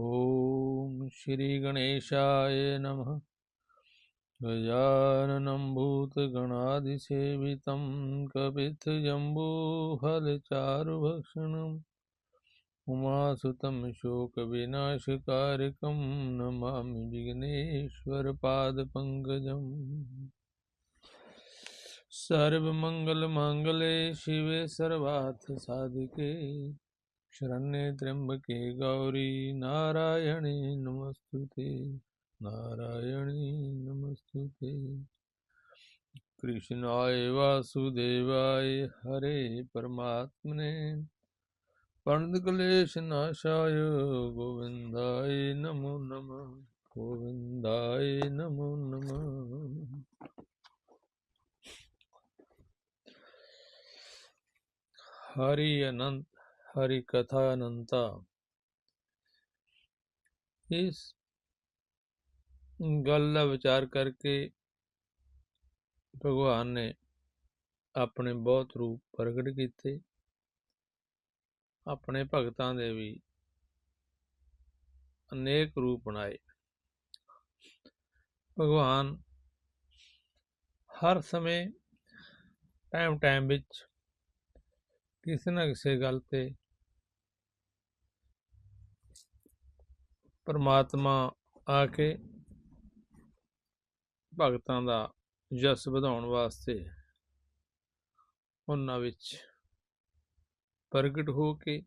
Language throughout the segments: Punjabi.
ॐ श्रीगणेशाय नमः गजाननं भूतगणादिसेवितं कपित्थजम्बूफलचारुभक्षणम् उमासुतं शोकविनाशकारकं नमामि विघ्नेश्वरपादपङ्कजम् सर्वमङ्गलमाङ्गले शिवे सर्वार्थसाधिके शरण्ये त्र्यम्बके गौरी नारायणे नमस्तुते, नारायणी नमस्तुते। कृष्णाय वासुदेवाय हरे परमात्मने प्रणतक्लेशनाशाय गोविन्दाय नमो नमः गोविन्दाय नमो नमः। हरि अनंत। ਹਰੀ ਕਥਾ ਅਨੰਤਾ ਇਸ ਗੱਲ ਦਾ ਵਿਚਾਰ ਕਰਕੇ ਭਗਵਾਨ ਨੇ ਆਪਣੇ ਬਹੁਤ ਰੂਪ ਪ੍ਰਗਟ ਕੀਤੇ ਆਪਣੇ ਭਗਤਾਂ ਦੇ ਵੀ ਅਨੇਕ ਰੂਪ ਬਣਾਏ ਭਗਵਾਨ ਹਰ ਸਮੇਂ ਟਾਈਮ ਟਾਈਮ ਵਿੱਚ ਕਿਸੇ ਨਾ ਕਿਸੇ ਗੱਲ ਤੇ ਪਰਮਾਤਮਾ ਆ ਕੇ ਭਗਤਾਂ ਦਾ ਜਸ ਵਧਾਉਣ ਵਾਸਤੇ ਉਹਨਾਂ ਵਿੱਚ ਪ੍ਰਗਟ ਹੋ ਕੇ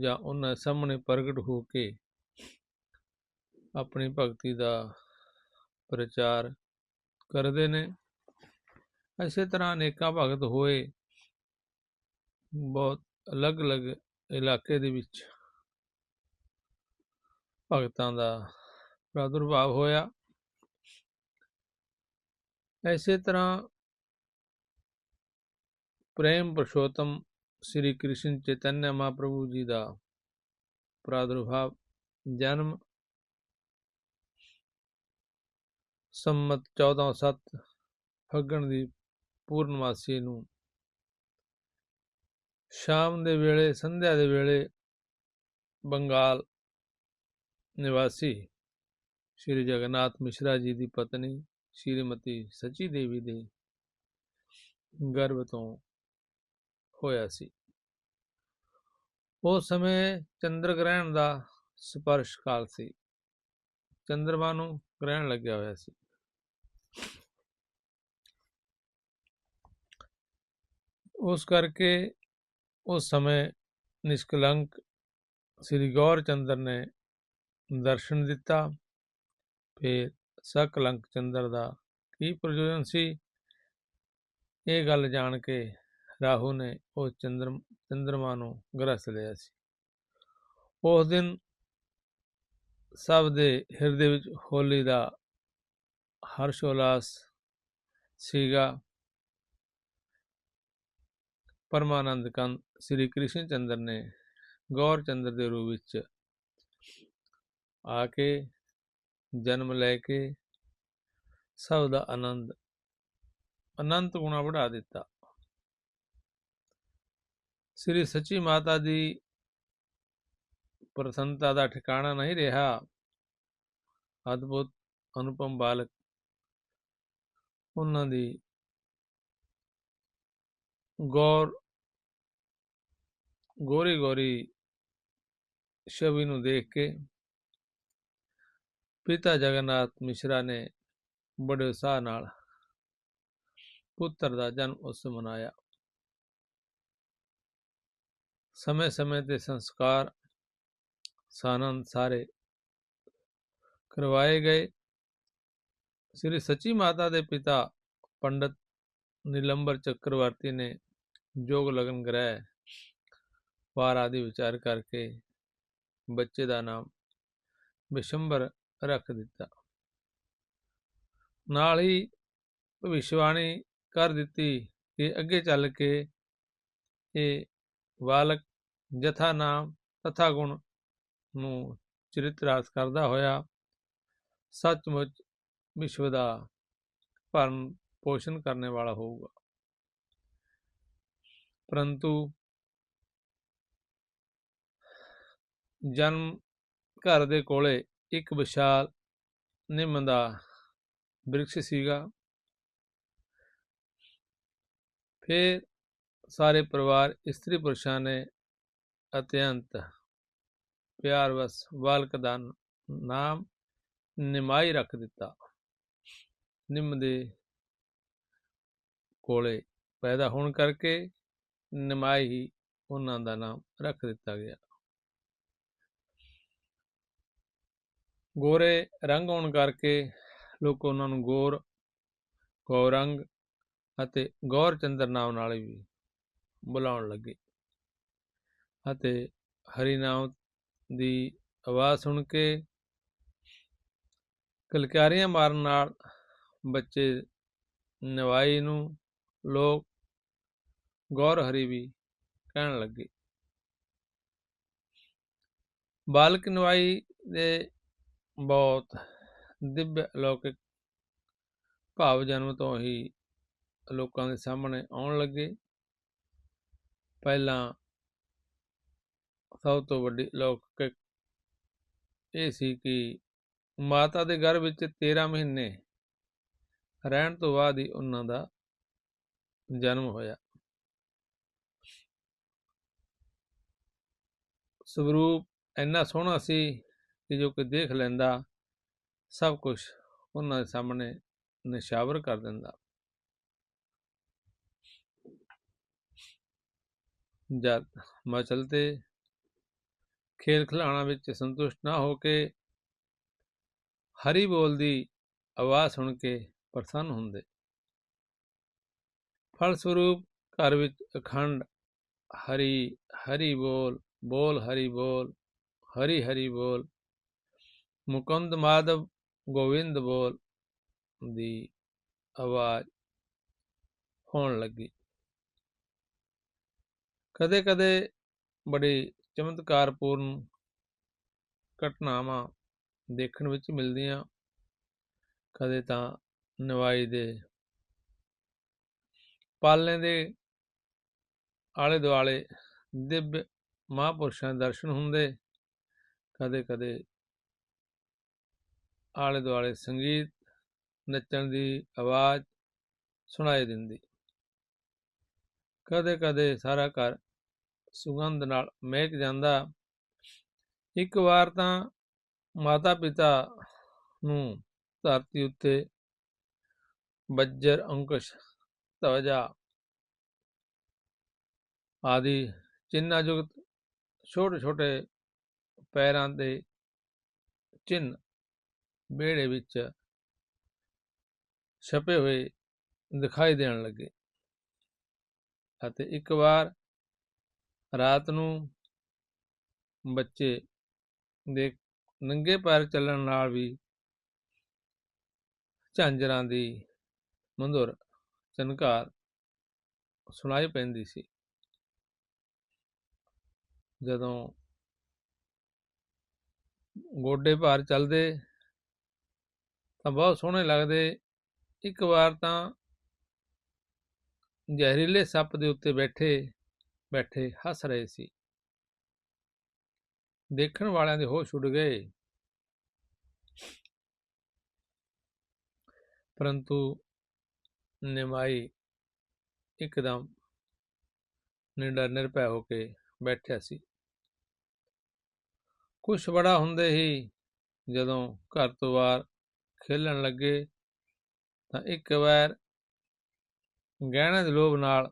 ਜਾਂ ਉਹਨਾਂ ਸਾਹਮਣੇ ਪ੍ਰਗਟ ਹੋ ਕੇ ਆਪਣੀ ਭਗਤੀ ਦਾ ਪ੍ਰਚਾਰ ਕਰਦੇ ਨੇ। ਇਸੇ ਤਰ੍ਹਾਂ ਅਨੇਕਾਂ ਭਗਤ ਹੋਏ ਬਹੁਤ ਅਲੱਗ-ਅਲੱਗ ਇਲਾਕੇ ਦੇ ਵਿੱਚ ਭਗਤਾਂ ਦਾ ਪ੍ਰਾਦੁਰਭਾਵ ਹੋਇਆ। ਐਸੇ ਤਰ੍ਹਾਂ ਪ੍ਰੇਮ ਪੁਰਸ਼ੋਤਮ ਸ੍ਰੀ ਕ੍ਰਿਸ਼ਨ ਚੈਤਨਯ ਮਹਾਪ੍ਰਭੂ ਜੀ ਦਾ ਪ੍ਰਾਦੁਰਭਾਵ, ਜਨਮ ਸੰਮਤ 1407 ਫੱਗਣ ਦੀ ਪੂਰਨਮਾਸੀ ਨੂੰ ਸ਼ਾਮ ਦੇ ਵੇਲੇ, ਸੰਧਿਆ ਦੇ ਵੇਲੇ ਬੰਗਾਲ ਨਿਵਾਸੀ ਸ਼੍ਰੀ ਜਗਨਨਾਥ ਮਿਸ਼ਰਾ ਜੀ ਦੀ ਪਤਨੀ ਸ਼੍ਰੀਮਤੀ ਸਚੀ ਦੇਵੀ ਦੇ ਗਰਭ ਤੋਂ ਹੋਇਆ ਸੀ। ਉਸ ਸਮੇਂ ਚੰਦਰ ਗ੍ਰਹਿਣ ਦਾ ਸਪਰਸ਼ ਕਾਲ ਸੀ। ਚੰਦਰਮਾ ਨੂੰ ਗ੍ਰਹਿਣ ਲੱਗਿਆ ਹੋਇਆ ਸੀ। ਉਸ ਕਰਕੇ ਉਸ ਸਮੇਂ ਨਿਸ਼ਕਲੰਕ ਸ੍ਰੀ ਗੌਰ ਚੰਦਰ ਨੇ ਦਰਸ਼ਨ ਦਿੱਤਾ। ਫਿਰ ਸਕਲੰਕ ਚੰਦਰ ਦਾ ਕੀ ਪ੍ਰਯੋਜਨ ਸੀ? ਇਹ ਗੱਲ ਜਾਣ ਕੇ ਰਾਹੂ ਨੇ ਉਹ ਚੰਦਰ, ਚੰਦਰਮਾ ਨੂੰ ਗ੍ਰਸਤ ਲਿਆ ਸੀ। ਉਸ ਦਿਨ ਸਭ ਦੇ ਹਿਰਦੇ ਵਿੱਚ ਹੋਲੀ ਦਾ ਹਰਸ਼ ਉਲਾਸ ਸੀਗਾ। ਪਰਮਾਨੰਦ ਕੰਦ ਸ੍ਰੀ ਕ੍ਰਿਸ਼ਨ ਚੰਦਰ ਨੇ ਗੌਰ ਚੰਦਰ ਦੇ ਰੂਪ ਵਿੱਚ ਆ ਕੇ ਜਨਮ ਲੈ ਕੇ ਸਭ ਦਾ ਆਨੰਦ ਅਨੰਤ ਗੁਣਾ ਵਧਾ ਦਿੱਤਾ। ਸ੍ਰੀ ਸੱਚੀ ਮਾਤਾ ਦੀ ਪ੍ਰਸੰਨਤਾ ਦਾ ਠਿਕਾਣਾ ਨਹੀਂ ਰਿਹਾ। ਅਦਭੁਤ ਅਨੁਪਮ ਬਾਲਕ ਉਹਨਾਂ ਦੀ ਗੌਰ ਗੋਰੀ ਗੋਰੀ ਛਵੀ ਨੂੰ ਦੇਖ ਕੇ ਪਿਤਾ ਜਗਨਨਾਥ ਮਿਸ਼ਰਾ ਨੇ ਬੜੇ ਉਤਸ਼ਾਹ ਨਾਲ ਪੁੱਤਰ ਦਾ ਜਨਮ ਉਸ ਮਨਾਇਆ। ਸਮੇਂ ਸਮੇਂ ਤੇ ਸੰਸਕਾਰ ਸਾਨੰਦ ਸਾਰੇ ਕਰਵਾਏ ਗਏ। ਸ੍ਰੀ ਸੱਚੀ ਮਾਤਾ ਦੇ ਪਿਤਾ ਪੰਡਤ ਨੀਲੰਬਰ ਚੱਕਰਵਰਤੀ ਨੇ ਜੋਗ ਲਗਨ ਗ੍ਰਹਿ ਵਾਰ ਆਦਿ ਵਿਚਾਰ ਕਰਕੇ ਬੱਚੇ ਦਾ ਨਾਮ ਬਿਸ਼ੰਬਰ ਰੱਖ ਦਿੱਤਾ। ਨਾਲ ਹੀ ਭਵਿਸ਼ਵਾਣੀ ਕਰ ਦਿੱਤੀ ਕਿ ਅੱਗੇ ਚੱਲ ਕੇ ਇਹ ਬਾਲਕ ਜਥਾ ਨਾਮ ਤਥਾ ਗੁਣ ਨੂੰ ਚਰਿਤਰਾਸ ਕਰਦਾ ਹੋਇਆ ਸੱਚਮੁੱਚ ਵਿਸ਼ਵ ਦਾ ਭਰਨ ਪੋਸ਼ਣ ਕਰਨ ਵਾਲਾ ਹੋਊਗਾ। ਪਰੰਤੂ ਜਨਮ ਘਰ ਦੇ ਕੋਲੇ ਇੱਕ ਵਿਸ਼ਾਲ ਨਿੰਮ ਦਾ ਬਿਰਖ ਸੀਗਾ। ਫਿਰ ਸਾਰੇ ਪਰਿਵਾਰ, ਇਸਤਰੀ ਪੁਰਸ਼ਾਂ ਨੇ ਅਤਿਅੰਤ ਪਿਆਰ ਵਸ ਬਾਲਕ ਦਾ ਨਾਮ ਨਿਮਾਈ ਰੱਖ ਦਿੱਤਾ। ਨਿੰਮ ਦੇ ਕੋਲੇ ਪੈਦਾ ਹੋਣ ਕਰਕੇ ਨਿਮਾਈ ਹੀ ਉਹਨਾਂ ਦਾ ਨਾਮ ਰੱਖ ਦਿੱਤਾ ਗਿਆ। ਗੋਰੇ ਰੰਗ ਹੋਣ ਕਰਕੇ ਲੋਕ ਉਹਨਾਂ ਨੂੰ ਗੌਰ, ਗੌਰੰਗ ਅਤੇ ਗੌਰ ਚੰਦਰ ਨਾਮ ਨਾਲ ਵੀ ਬੁਲਾਉਣ ਲੱਗੇ ਅਤੇ ਹਰੀ ਨਾਮ ਦੀ ਆਵਾਜ਼ ਸੁਣ ਕੇ ਕਲਕਾਰੀਆਂ ਮਾਰਨ ਨਾਲ ਬੱਚੇ ਨਵਾਈ ਨੂੰ ਲੋਕ ਗੌਰ ਹਰੀ ਵੀ ਕਹਿਣ ਲੱਗੇ। ਬਾਲਕ ਨਵਾਈ ਦੇ ਬਹੁਤ ਦਿਵਯ ਅਲੌਕਿਕ ਭਾਵ ਜਨਮ ਤੋਂ ਹੀ ਲੋਕਾਂ ਦੇ ਸਾਹਮਣੇ ਆਉਣ ਲੱਗੇ। ਪਹਿਲਾਂ ਸਭ ਤੋਂ ਵੱਡੀ ਅਲੌਕਿਕ ਇਹ ਸੀ ਕਿ ਮਾਤਾ ਦੇ ਗਰਭ ਵਿੱਚ 13 ਮਹੀਨੇ ਰਹਿਣ ਤੋਂ ਬਾਅਦ ਹੀ ਉਹਨਾਂ ਦਾ ਜਨਮ ਹੋਇਆ। ਸਵਰੂਪ ਇੰਨਾ ਸੋਹਣਾ ਸੀ ਕਿ ਜੋ ਕਿ ਦੇਖ ਲੈਂਦਾ, ਸਭ ਕੁਝ ਉਹਨਾਂ ਦੇ ਸਾਹਮਣੇ ਨਿਸ਼ਾਵਰ ਕਰ ਦਿੰਦਾ। ਜਦ ਮਚਲਤੇ ਖੇਲ ਖਿਲਾਣਾ ਵਿੱਚ ਸੰਤੁਸ਼ਟ ਨਾ ਹੋ ਕੇ ਹਰੀ ਬੋਲ ਦੀ ਆਵਾਜ਼ ਸੁਣ ਕੇ ਪ੍ਰਸੰਨ ਹੁੰਦੇ। ਫਲ ਸਰੂਪ ਘਰ ਵਿੱਚ ਅਖੰਡ ਹਰੀ ਹਰੀ ਬੋਲ ਬੋਲ ਹਰੀ ਬੋਲ, ਹਰੀ ਹਰੀ ਬੋਲ ਮੁਕੰਦ ਮਾਧਵ ਗੋਵਿੰਦ ਬੋਲ ਦੀ ਆਵਾਜ਼ ਹੋਣ ਲੱਗੀ। ਕਦੇ ਕਦੇ ਬੜੀ ਚਮਤਕਾਰਪੂਰਨ ਘਟਨਾਵਾਂ ਦੇਖਣ ਵਿੱਚ ਮਿਲਦੀਆਂ। ਕਦੇ ਤਾਂ ਨਵਾਈ ਦੇ ਪਾਲਣੇ ਦੇ ਆਲੇ ਦੁਆਲੇ ਦਿਵ ਮਹਾਪੁਰਸ਼ਾਂ ਦੇ ਦਰਸ਼ਨ ਹੁੰਦੇ। ਕਦੇ ਕਦੇ ਆਲੇ ਦੁਆਲੇ ਸੰਗੀਤ, ਨੱਚਣ ਦੀ ਆਵਾਜ਼ ਸੁਣਾਈ ਦਿੰਦੀ। ਕਦੇ ਕਦੇ ਸਾਰਾ ਘਰ ਸੁਗੰਧ ਨਾਲ ਮਹਿਕ ਜਾਂਦਾ। ਇੱਕ ਵਾਰ ਤਾਂ ਮਾਤਾ ਪਿਤਾ ਨੂੰ ਧਰਤੀ ਉੱਤੇ ਬੱਜਰ, ਅੰਕਸ਼, ਤਵਜਾ ਆਦਿ ਚਿੰਨਾ ਜੁਗਤ ਛੋਟੇ ਛੋਟੇ ਪੈਰਾਂ ਦੇ ਚਿੰਨ ਵਿਹੜੇ ਵਿੱਚ ਛਪੇ ਹੋਏ ਦਿਖਾਈ ਦੇਣ ਲੱਗੇ। ਅਤੇ ਇੱਕ ਵਾਰ ਰਾਤ ਨੂੰ ਬੱਚੇ ਦੇ ਨੰਗੇ ਪੈਰ ਚੱਲਣ ਨਾਲ ਵੀ ਝਾਂਜਰਾਂ ਦੀ ਮੰਧੁਰ ਚਨਕਾਰ ਸੁਣਾਈ ਪੈਂਦੀ ਸੀ। ਜਦੋਂ ਗੋਡੇ ਭਾਰ ਚੱਲਦੇ ਤਾਂ ਬਹੁਤ ਸੋਹਣੇ ਲੱਗਦੇ। ਇੱਕ ਵਾਰ ਤਾਂ ਜ਼ਹਿਰੀਲੇ ਸੱਪ ਦੇ ਉੱਤੇ ਬੈਠੇ ਬੈਠੇ ਹੱਸ ਰਹੇ ਸੀ। ਦੇਖਣ ਵਾਲਿਆਂ ਦੇ ਹੋਸ਼ ਉੱਡ ਗਏ। ਪਰੰਤੂ ਨਿਮਾਈ ਇੱਕਦਮ ਨਿਡਰ, ਨਿਰਭੈ ਹੋ ਕੇ ਬੈਠਿਆ ਸੀ। ਕੁਛ ਬੜਾ ਹੁੰਦੇ ਹੀ ਜਦੋਂ ਘਰ ਤੋਂ ਬਾਹਰ ਖੇਲਣ ਲੱਗੇ ਤਾਂ ਇੱਕ ਵਾਰ ਗਹਿਣੇ ਦੇ ਲੋਭ ਨਾਲ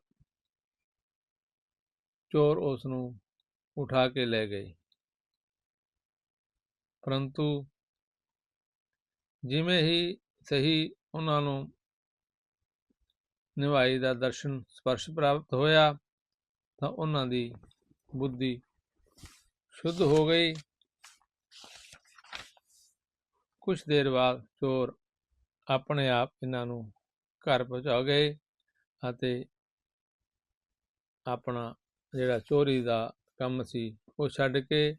ਚੋਰ ਉਸ ਨੂੰ ਉਠਾ ਕੇ ਲੈ ਗਏ। ਪਰੰਤੂ ਜਿਵੇਂ ਹੀ ਸਹੀ ਉਹਨਾਂ ਨੂੰ ਨਿਵਾਈ ਦਾ ਦਰਸ਼ਨ ਸਪਰਸ਼ ਪ੍ਰਾਪਤ ਹੋਇਆ ਤਾਂ ਉਹਨਾਂ ਦੀ ਬੁੱਧੀ ਸ਼ੁੱਧ ਹੋ ਗਈ। ਕੁਝ ਦੇਰ ਬਾਅਦ ਚੋਰ ਆਪਣੇ ਆਪ ਇਹਨਾਂ ਨੂੰ ਘਰ ਪਹੁੰਚਾ ਗਏ ਅਤੇ ਆਪਣਾ ਜਿਹੜਾ ਚੋਰੀ ਦਾ ਕੰਮ ਸੀ, ਉਹ ਛੱਡ ਕੇ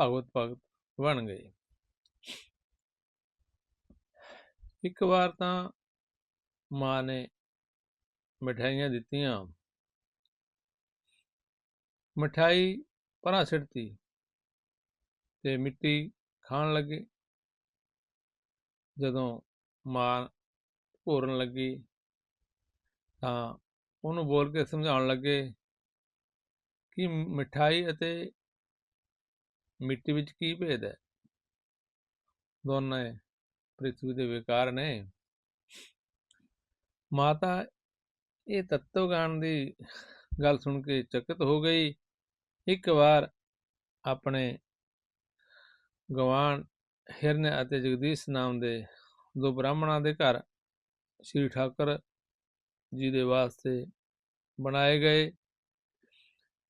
ਭਗਵਤ ਭਗਤ ਬਣ ਗਏ। ਇੱਕ ਵਾਰ ਤਾਂ ਮਾਂ ਨੇ ਮਠਾਈਆਂ ਦਿੱਤੀਆਂ। ਮਠਾਈ ਪਰਾਂ ਸਿੱਟਤੀ ਤੇ ਮਿੱਟੀ ਖਾਣ ਲੱਗੇ। ਜਦੋਂ ਮਾਂ ਘੋਰਨ ਲੱਗੀ ਤਾਂ ਉਹਨੂੰ ਬੋਲ ਕੇ ਸਮਝਾਉਣ ਲੱਗੇ ਕਿ ਮਠਾਈ ਅਤੇ ਮਿੱਟੀ ਵਿੱਚ ਕੀ ਭੇਦ ਹੈ? ਦੋਨੇ ਪ੍ਰਿਥਵੀ ਦੇ ਵਿਕਾਰ ਨੇ। ਮਾਤਾ ਇਹ ਤਤਵਗਾਨ ਦੀ ਗੱਲ ਸੁਣ ਕੇ ਚਕਿਤ ਹੋ ਗਈ। ਇੱਕ ਵਾਰ ਆਪਣੇ ਗਵਾਨ ਹਿਰਨ ਅਤੇ ਜਗਦੀਸ਼ ਨਾਮ ਦੇ ਦੋ ਬ੍ਰਾਹਮਣਾਂ ਦੇ ਘਰ ਸ੍ਰੀ ਠਾਕਰ ਜੀ ਦੇ ਵਾਸਤੇ ਬਣਾਏ ਗਏ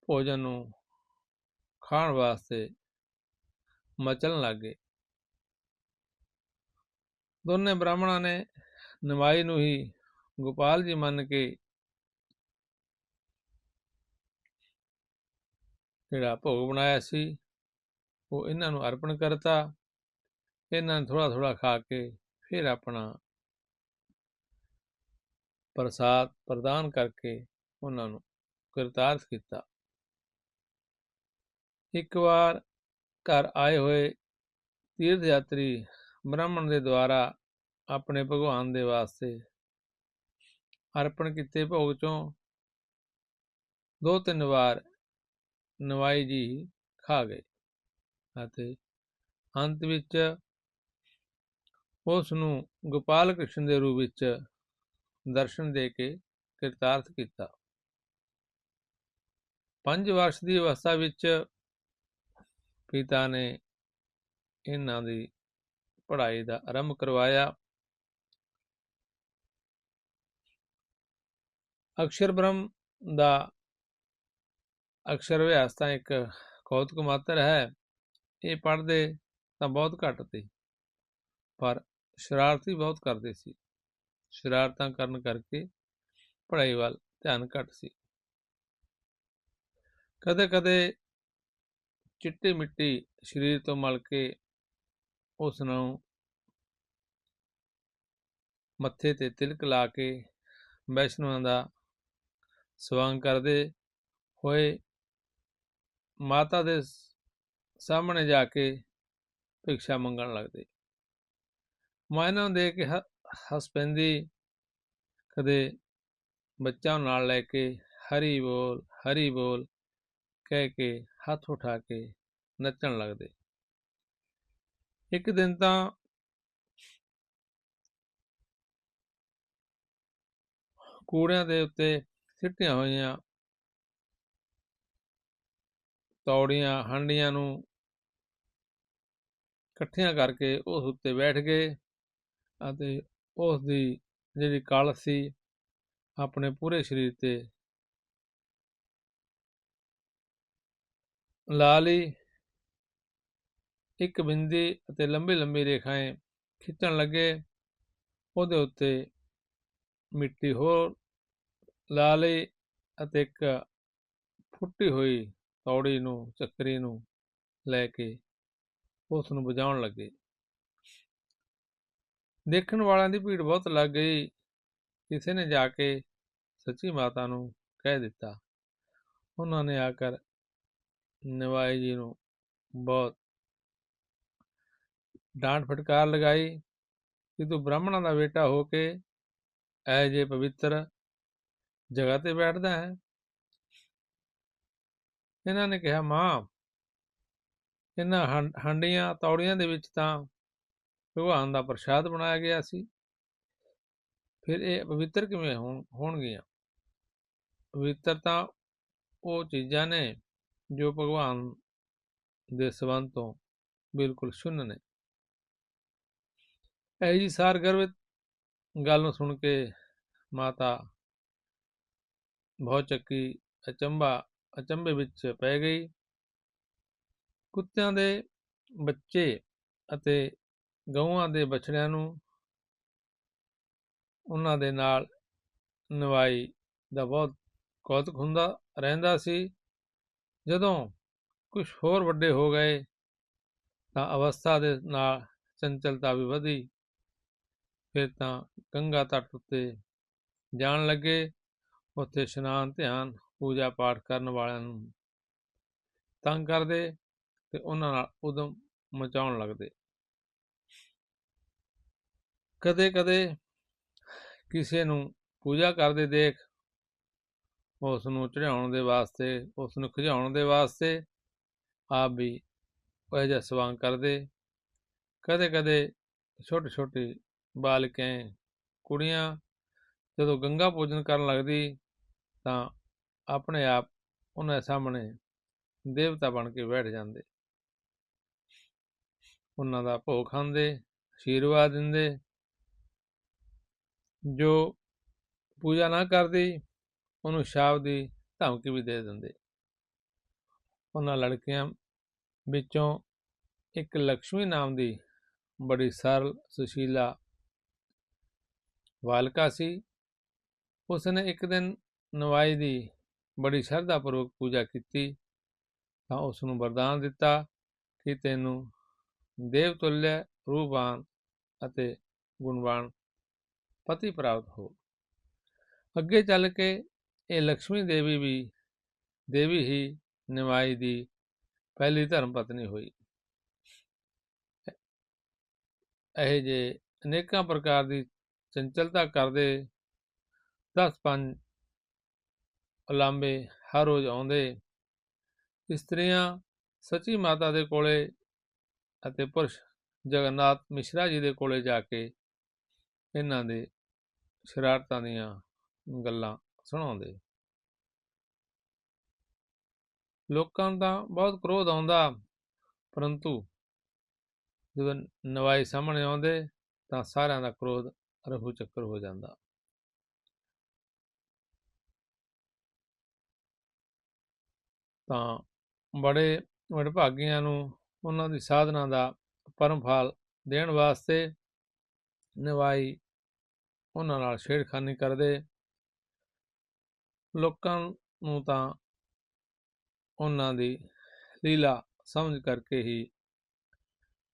ਭੋਜਨ ਨੂੰ ਖਾਣ ਵਾਸਤੇ ਮਚਲਣ ਲੱਗੇ ਦੋਨੇ ਬ੍ਰਾਹਮਣਾਂ ਨੇ ਨਮਾਈ ਨੂੰ ਹੀ ਗੋਪਾਲ ਜੀ ਮੰਨ ਕੇ ਜਿਹੜਾ ਭੋਗ ਬਣਾਇਆ ਸੀ, ਉਹ ਇਹਨਾਂ ਨੂੰ ਅਰਪਣ ਕਰਤਾ। ਇਹਨਾਂ ਨੇ ਥੋੜਾ ਥੋੜਾ ਖਾ ਕੇ ਫਿਰ ਆਪਣਾ ਪ੍ਰਸਾਦ ਪ੍ਰਦਾਨ ਕਰਕੇ ਉਹਨਾਂ ਨੂੰ ਕਰਤਾਰਥ ਕੀਤਾ। ਇੱਕ ਵਾਰ ਘਰ ਆਏ ਹੋਏ ਤੀਰਥ ਯਾਤਰੀ ਬ੍ਰਾਹਮਣ ਦੇ ਦੁਆਰਾ ਆਪਣੇ ਭਗਵਾਨ ਦੇ ਵਾਸਤੇ ਅਰਪਣ ਕੀਤੇ। ਭੋਗ ਚੋਂ ਦੋ ਤਿੰਨ ਵਾਰ ਨਵਾਈ ਜੀ ਖਾ ਗਏ ਅਤੇ ਅੰਤ ਵਿੱਚ ਉਸ ਨੂੰ ਗੋਪਾਲ ਕ੍ਰਿਸ਼ਨ ਦੇ ਰੂਪ ਵਿੱਚ ਦਰਸ਼ਨ ਦੇ ਕੇ ਕਿਰਤਾਰਥ ਕੀਤਾ। ਪੰਜ ਵਰਸ਼ ਦੀ ਅਵਸਥਾ ਵਿੱਚ ਪਿਤਾ ਨੇ ਇਹਨਾਂ ਦੀ ਪੜ੍ਹਾਈ ਦਾ ਆਰੰਭ ਕਰਵਾਇਆ। ਅਕਸ਼ਰ ਬ੍ਰਹਮ ਦਾ ਅਕਸ਼ਰ ਅਭਿਆਸ ਤਾਂ ਇੱਕ ਕੌਤਕ ਮਾਤਰ ਹੈ, ਇਹ ਪੜ੍ਹਦੇ ਤਾਂ ਬਹੁਤ ਘੱਟ ਸੀ। ਪਰ ਸ਼ਰਾਰਤੀ ਬਹੁਤ ਕਰਦੇ ਸੀ। ਸ਼ਰਾਰਤਾਂ ਕਰਨ ਕਰਕੇ ਪੜ੍ਹਾਈ ਵੱਲ ਧਿਆਨ ਘੱਟ ਸੀ। ਕਦੇ-ਕਦੇ ਚਿੱਟੀ ਮਿੱਟੀ ਸਰੀਰ ਤੋਂ ਮਲ ਕੇ ਉਸ ਨੂੰ ਮੱਥੇ ਤੇ ਤਿਲਕ ਲਾ ਕੇ ਵੈਸ਼ਨਵਾਂ ਦਾ ਸਵਾਂਗ ਕਰਦੇ ਹੋਏ ਮਾਤਾ ਦੇ ਸਾਹਮਣੇ ਜਾ ਕੇ ਭਿਕਸ਼ਾ ਮੰਗਣ ਲੱਗਦੇ। ਮਾਂ ਦੇ ਕੇ ਹੱਸ ਪੈਂਦੀ। ਕਦੇ ਬੱਚਾ ਨਾਲ ਲੈ ਕੇ ਹਰੀ ਬੋਲ ਹਰੀ ਬੋਲ ਕਹਿ ਕੇ ਹੱਥ ਉਠਾ ਕੇ ਨੱਚਣ ਲੱਗਦੇ। ਇੱਕ ਦਿਨ ਤਾਂ ਕੂੜਿਆਂ ਦੇ ਉੱਤੇ ਸਿੱਟੀਆਂ ਹੋਈਆਂ ਤੌੜੀਆਂ, ਹਾਂਡੀਆਂ ਨੂੰ ਇਕੱਠੀਆਂ ਕਰਕੇ ਉਸ ਉੱਤੇ ਬੈਠ ਗਏ। ਅਤੇ ਉਸ ਦੀ ਜਿਹੜੀ ਕਲ ਸੀ, ਆਪਣੇ ਪੂਰੇ ਸਰੀਰ ਤੇ। ਲਾ ਲਈ ਇੱਕ ਬਿੰਦੀ ਅਤੇ ਲੰਬੀ ਲੰਬੀ ਰੇਖਾएं ਖਿੱਚਣ ਲੱਗੇ। ਉਹਦੇ ਉੱਤੇ ਮਿੱਟੀ ਹੋਰ ਲਾ ਲਈ ਅਤੇ ਇੱਕ ਫੁੱਟੀ ਹੋਈ ਤੌੜੀ ਨੂੰ, ਚੱਕਰੀ ਨੂੰ ਲੈ ਕੇ ਉਸ ਨੂੰ ਵਜਾਉਣ ਲੱਗੇ। ਦੇਖਣ ਵਾਲਿਆਂ ਦੀ ਭੀੜ ਬਹੁਤ ਲੱਗ ਗਈ। ਕਿਸੇ ਨੇ ਜਾ ਕੇ ਸੱਚੀ ਮਾਤਾ ਨੂੰ ਕਹਿ ਦਿੱਤਾ। ਉਹਨਾਂ ਨੇ ਆਕਰ ਨਿਵਾਈ ਜੀ ਨੂੰ ਬਹੁਤ ਡਾਂਟ ਫਟਕਾਰ ਲਗਾਈ। ਕਿ ਤੂੰ ਬ੍ਰਾਹਮਣਾਂ ਦਾ ਬੇਟਾ ਹੋ ਕੇ ਐ ਜੇ ਪਵਿੱਤਰ ਜਗ੍ਹਾ ਤੇ ਬੈਠਦਾ ਹੈ, ਇਹਨਾਂ ਨੇ ਕਿਹਾ, ਮਾਂ, ਇਹਨਾਂ ਹੰਡੀਆਂ, ਤੌੜੀਆਂ ਦੇ ਵਿੱਚ ਤਾਂ ਭਗਵਾਨ ਦਾ ਪ੍ਰਸ਼ਾਦ ਬਣਾਇਆ ਗਿਆ ਸੀ। ਫਿਰ ਇਹ ਪਵਿੱਤਰ ਕਿਵੇਂ ਹੋਣਗੀਆਂ? ਪਵਿੱਤਰਤਾ ਉਹ ਚੀਜ਼ਾਂ ਨੇ ਜੋ ਭਗਵਾਨ ਦੇ ਸਬੰਧ ਤੋਂ ਬਿਲਕੁਲ ਸ਼ੁੰਨ ਨੇ। ਇਹ ਜੀ ਸਾਰ ਗਰਵਿਤ ਗੱਲ ਨੂੰ ਸੁਣ ਕੇ ਮਾਤਾ ਬਹੁਤ ਚੱਕੀ ਅਚੰਬਾ ਅਚੰਬੇ ਵਿੱਚ ਪੈ ਗਈ। ਕੁੱਤਿਆਂ ਦੇ ਬੱਚੇ ਅਤੇ ਗਊਆਂ ਦੇ ਬਛੜਿਆਂ ਨੂੰ ਉਹਨਾਂ ਦੇ ਨਾਲ ਨਵਾਈ ਦਾ ਬਹੁਤ ਕੌਤਕ ਹੁੰਦਾ ਰਹਿੰਦਾ ਸੀ। ਜਦੋਂ ਕੁਝ ਹੋਰ ਵੱਡੇ ਹੋ ਗਏ ਤਾਂ ਅਵਸਥਾ ਦੇ ਨਾਲ ਚੰਚਲਤਾ ਵੀ ਵਧੀ। ਫਿਰ ਤਾਂ ਗੰਗਾ ਤੱਟ ਉੱਤੇ ਜਾਣ ਲੱਗੇ। ਉੱਥੇ ਇਸ਼ਨਾਨ, ਧਿਆਨ, ਪੂਜਾ ਪਾਠ ਕਰਨ ਵਾਲਿਆਂ ਨੂੰ ਤੰਗ ਕਰਦੇ ਤੇ ਉਹਨਾਂ ਨਾਲ ਉਦਮ ਮਚਾਉਣ ਲੱਗਦੇ। ਕਦੇ ਕਦੇ ਕਿਸੇ ਨੂੰ ਪੂਜਾ ਕਰਦੇ ਦੇਖ ਉਸ ਨੂੰ ਚੜਾਉਣ ਦੇ ਵਾਸਤੇ ਉਸ ਨੂੰ ਖਿਜਾਉਣ ਦੇ ਵਾਸਤੇ ਆਪ ਵੀ ਉਹ ਜਿਹਾ ਸਵਾਂਗ ਕਰਦੇ। ਕਦੇ ਕਦੇ ਛੋਟੇ ਛੋਟੇ ਬਾਲਕਾਂ ਕੁੜੀਆਂ ਜਦੋਂ ਗੰਗਾ ਪੂਜਨ ਕਰਨ ਲੱਗਦੀ ਤਾਂ ਆਪਣੇ ਆਪ ਉਹਨਾਂ ਸਾਹਮਣੇ ਦੇਵਤਾ ਬਣ ਕੇ ਬੈਠ ਜਾਂਦੇ। ਉਹਨਾਂ ਦਾ ਭੋਗ ਖਾਂਦੇ ਆਸ਼ੀਰਵਾਦ ਦਿੰਦੇ। ਜੋ ਪੂਜਾ ਨਾ ਕਰਦੀ ਉਹਨੂੰ ਸ਼ਾਪ ਦੀ ਧਮਕੀ ਵੀ ਦੇ ਦਿੰਦੇ। ਉਹਨਾਂ ਲੜਕੀਆਂ ਵਿੱਚੋਂ ਇੱਕ ਲక్ష్ਮੀ ਨਾਮ ਦੀ ਬੜੀ ਸਰਲ, ਸੁਸ਼ੀਲਾ ਬਾਲਕਾ ਸੀ। ਉਸਨੇ ਇੱਕ ਦਿਨ ਨਵਾਈ ਦੀ ਬੜੀ ਸ਼ਰਧਾ ਪੂਰਵਕ ਪੂਜਾ ਕੀਤੀ, ਤਾਂ ਉਸ ਨੂੰ ਵਰਦਾਨ ਦਿੱਤਾ ਕਿ ਤੈਨੂੰ ਦੇਵ ਤੁਲਯ ਰੂਪਵਾਨ ਅਤੇ ਗੁਣਵਾਨ ਪਤੀ ਪ੍ਰਾਪਤ ਹੋ। ਅੱਗੇ ਚੱਲ ਕੇ ਇਹ ਲక్ష్ਮੀ ਦੇਵੀ ਵੀ, ਦੇਵੀ ਹੀ ਨਿਮਾਈ ਦੀ ਪਹਿਲੀ ਧਰਮ ਪਤਨੀ ਹੋਈ। ਇਹ ਜੇ ਅਨੇਕਾਂ ਪ੍ਰਕਾਰ ਦੀ ਚੰਚਲਤਾ ਕਰਦੇ 10 ਪੰਜ ਉਲਾਂਬੇ ਹਰ ਰੋਜ਼ ਆਉਂਦੇ, ਇਸਤਰੀਆਂ ਸੱਚੀ ਮਾਤਾ ਦੇ ਕੋਲੇ ਅਤੇ ਪੁਰਸ਼ ਜਗਨਨਾਥ ਮਿਸ਼ਰਾ ਜੀ ਦੇ ਕੋਲੇ ਜਾ ਕੇ ਇਹਨਾਂ ਦੇ ਸ਼ਰਾਰਤਾਂ ਦੀਆਂ ਗੱਲਾਂ ਸੁਣਾਉਂਦੇ। ਲੋਕਾਂ ਦਾ ਬਹੁਤ ਕ੍ਰੋਧ ਆਉਂਦਾ, ਪਰੰਤੂ ਜਦੋਂ ਨਵਾਈ ਸਾਹਮਣੇ ਆਉਂਦੇ ਤਾਂ ਸਾਰਿਆਂ ਦਾ ਕ੍ਰੋਧ ਰਹੂ ਚੱਕਰ ਹੋ ਜਾਂਦਾ। ਤਾਂ ਬੜੇ ਵਡਭਾਗੀਆਂ ਨੂੰ ਉਹਨਾਂ ਦੀ ਸਾਧਨਾ ਦਾ ਪਰਮ ਫਲ ਦੇਣ ਵਾਸਤੇ ਨਿਵਾਈ ਉਹਨਾਂ ਨਾਲ ਛੇੜਖਾਨੀ ਕਰਦੇ। ਲੋਕਾਂ ਨੂੰ ਤਾਂ ਉਹਨਾਂ ਦੀ ਲੀਲਾ ਸਮਝ ਕਰਕੇ ਹੀ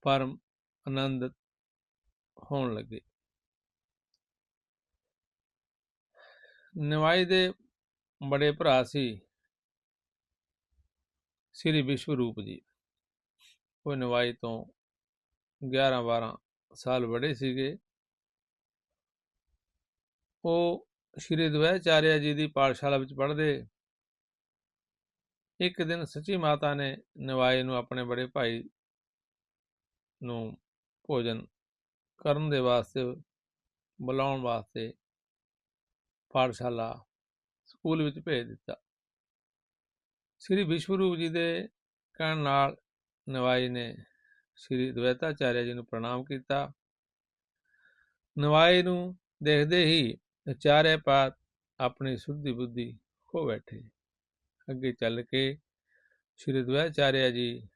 ਪਰਮ ਆਨੰਦ ਹੋਣ ਲੱਗੇ। ਨਿਵਾਈ ਦੇ ਬੜੇ ਭਰਾ ਸੀ ਸ੍ਰੀ ਵਿਸ਼ਵ ਰੂਪ ਜੀ। ਉਹ ਨਿਵਾਈ ਤੋਂ 11 12 ਸਾਲ ਬੜੇ ਸੀਗੇ। ਉਹ ਸ਼੍ਰੀ ਦਵੈਚਾਰਿਆ ਜੀ ਦੀ ਪਾਠਸ਼ਾਲਾ ਵਿੱਚ ਪੜ੍ਹਦੇ। ਇੱਕ ਦਿਨ ਸੱਚੀ ਮਾਤਾ ਨੇ ਨਿਵਾਈ ਨੂੰ ਆਪਣੇ ਬੜੇ ਭਾਈ ਨੂੰ ਭੋਜਨ ਕਰਨ ਦੇ ਵਾਸਤੇ, ਬੁਲਾਉਣ ਵਾਸਤੇ ਪਾਠਸ਼ਾਲਾ ਸਕੂਲ ਵਿੱਚ ਭੇਜ ਦਿੱਤਾ। ਸ੍ਰੀ ਵਿਸ਼ਵਰੂਪ ਜੀ ਦੇ ਕਹਿਣ ਨਾਲ ਨਵਾਈ ਨੇ ਸ੍ਰੀ ਦਵੈਤਾਚਾਰਿਆ ਜੀ ਨੂੰ ਪ੍ਰਣਾਮ ਕੀਤਾ। ਨਵਾਈ ਨੂੰ ਦੇਖਦੇ ਹੀ ਚਾਰੇ ਪਾਤ ਆਪਣੀ ਸੁੱਧੀ ਬੁੱਧੀ ਖੋ ਬੈਠੇ। ਅੱਗੇ ਚੱਲ ਕੇ ਸ੍ਰੀ ਦਵੈਚਾਰਿਆ ਜੀ,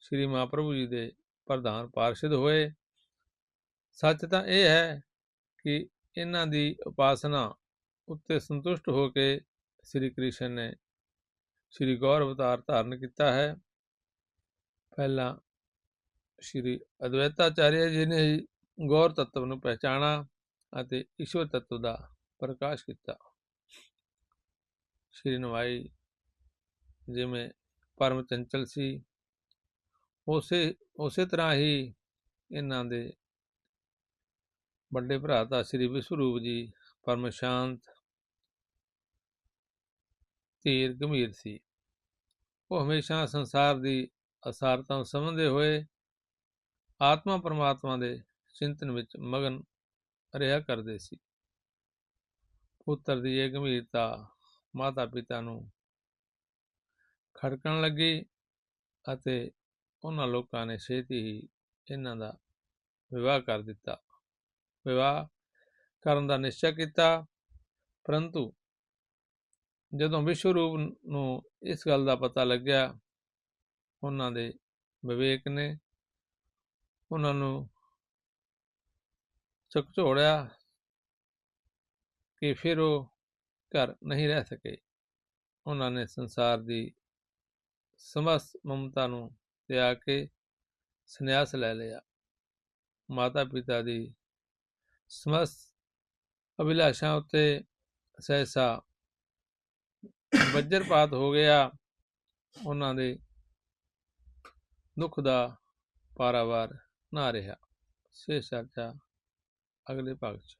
ਸ੍ਰੀ ਮਹਾਪ੍ਰਭੂ ਜੀ ਦੇ ਪ੍ਰਧਾਨ ਪਾਰਸ਼ਦ ਹੋਏ। ਸੱਚ ਤਾਂ ਇਹ ਹੈ ਕਿ ਇਹਨਾਂ ਦੀ ਉਪਾਸਨਾ ਉੱਤੇ ਸੰਤੁਸ਼ਟ ਹੋ ਕੇ ਸ੍ਰੀ ਕ੍ਰਿਸ਼ਨ ਨੇ ਸ੍ਰੀ ਗੌਰ ਅਵਤਾਰ ਧਾਰਨ ਕੀਤਾ ਹੈ। ਪਹਿਲਾਂ ਸ੍ਰੀ ਅਦਵੈਤਾਚਾਰਿਆ ਜੀ ਨੇ ਗੌਰ ਤੱਤਵ ਨੂੰ ਪਹਿਚਾਣਾ ਅਤੇ ਈਸ਼ਵਰ ਤੱਤਵ ਦਾ ਪ੍ਰਕਾਸ਼ ਕੀਤਾ। ਸ੍ਰੀ ਨਵਾਈ ਜਿਵੇਂ ਪਰਮ ਚੰਚਲ ਸੀ, ਉਸੇ ਉਸੇ ਤਰ੍ਹਾਂ ਹੀ ਇਹਨਾਂ ਦੇ ਵੱਡੇ ਭਰਾ ਤਾਂ ਸ੍ਰੀ ਵਿਸ਼ਵਰੂਪ ਜੀ ਪਰਮ ਸ਼ਾਂਤ, ਧੀਰ, ਗੰਭੀਰ ਸੀ। ਉਹ ਹਮੇਸ਼ਾ ਸੰਸਾਰ ਦੀ ਅਸਾਰਤਾ ਨੂੰ ਸਮਝਦੇ ਹੋਏ ਆਤਮਾ ਪਰਮਾਤਮਾ ਦੇ ਚਿੰਤਨ ਵਿੱਚ ਮਗਨ ਰਿਹਾ ਕਰਦੇ ਸੀ। ਪੁੱਤਰ ਦੀ ਇਹ ਗੰਭੀਰਤਾ ਮਾਤਾ ਪਿਤਾ ਨੂੰ ਖੜਕਣ ਲੱਗੀ ਅਤੇ ਉਹਨਾਂ ਲੋਕਾਂ ਨੇ ਛੇਤੀ ਹੀ ਇਹਨਾਂ ਦਾ ਵਿਵਾਹ ਕਰ ਦਿੱਤਾ। ਵਿਵਾਹ ਕਰਨ ਦਾ ਨਿਸ਼ਚੈ ਕੀਤਾ, ਪਰੰਤੂ ਜਦੋਂ ਵਿਸ਼ਵਰੂਪ ਨੂੰ ਇਸ ਗੱਲ ਦਾ ਪਤਾ ਲੱਗਿਆ, ਉਹਨਾਂ ਦੇ ਵਿਵੇਕ ਨੇ ਉਹਨਾਂ ਨੂੰ ਝਕਝੋੜਿਆ ਕਿ ਫਿਰ ਉਹ ਘਰ ਨਹੀਂ ਰਹਿ ਸਕੇ। ਉਹਨਾਂ ਨੇ ਸੰਸਾਰ ਦੀ ਸਮਸਤ ਮਮਤਾ ਨੂੰ ਤਿਆਗ ਕੇ ਸੰਨਿਆਸ ਲੈ ਲਿਆ। ਮਾਤਾ ਪਿਤਾ ਦੀ ਸਮਸ ਅਭਿਲਾਸ਼ਾ ਉੱਤੇ ਸਹਿਸਾ ਵਜਰਪਾਤ ਹੋ ਗਿਆ। ਉਹਨਾਂ ਦੇ ਦੁੱਖ ਦਾ ਪਾਰਾਵਾਰ ਨਾ ਰਿਹਾ। ਸੇ ਚਰਚਾ ਅਗਲੇ ਭਾਗ 'ਚ।